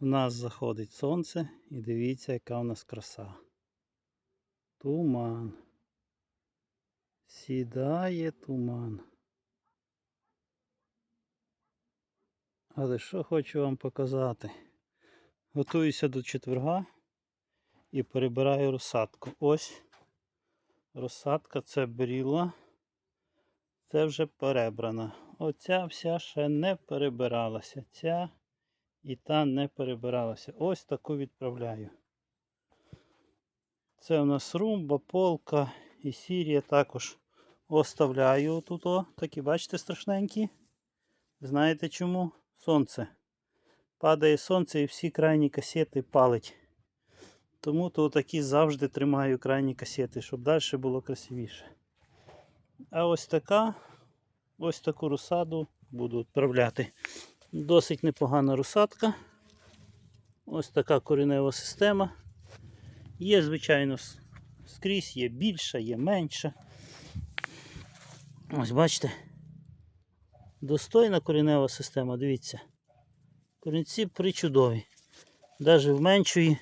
У нас заходить сонце і дивіться, яка у нас краса. Туман. Сідає туман. Але що хочу вам показати? Готуюся до четверга і перебираю розсадку. Ось розсадка це бріла. Це вже перебрана. Оця вся ще не перебиралася. Ця і та не перебиралася. Ось таку відправляю. Це у нас румба, полка і сірія також оставляю тут. О, такі, бачите, страшненькі. Знаєте чому? Сонце. Падає сонце і всі крайні касети палить. Тому то такі завжди тримаю крайні касети, щоб далі було красивіше. А ось така, ось таку розсаду буду відправляти. Досить непогана розсадка. Ось така коренева система. Є, звичайно, скрізь, є більша, є менша. Ось бачите. Достойна коренева система, дивіться. Корінці причудові. Навіть в меншої,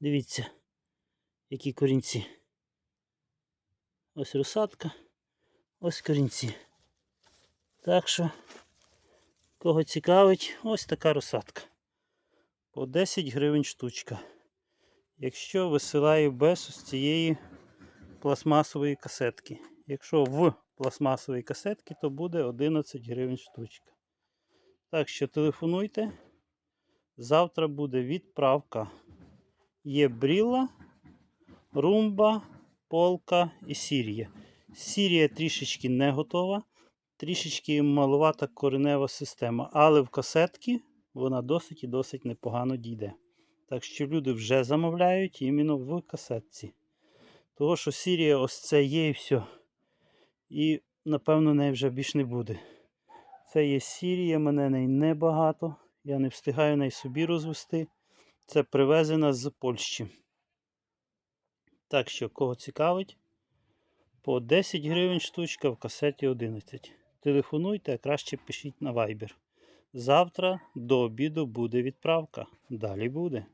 дивіться, які корінці. Ось розсадка, ось корінці. Так що, кого цікавить, ось така розсадка. По 10 гривень штучка. Якщо висилаю без ось цієї пластмасової касетки. Якщо в пластмасовій касетці, то буде 11 гривень штучка. Так що телефонуйте. Завтра буде відправка. Є бріла, румба, полка і сірія. Сірія трішечки не готова, трішечки маловата коренева система, але в касетки вона досить і досить непогано дійде. Так що люди вже замовляють іменно в касетці. Того, що Сірія ось це є і все. І напевно неї вже більш не буде. Це є Сірія, мене неї небагато. Я не встигаю неї собі розвести. Це привезена з Польщі. Так що, кого цікавить, по 10 гривень штучка в касеті 11. Телефонуйте, а краще пишіть на Viber. Завтра до обіду буде відправка. Далі буде.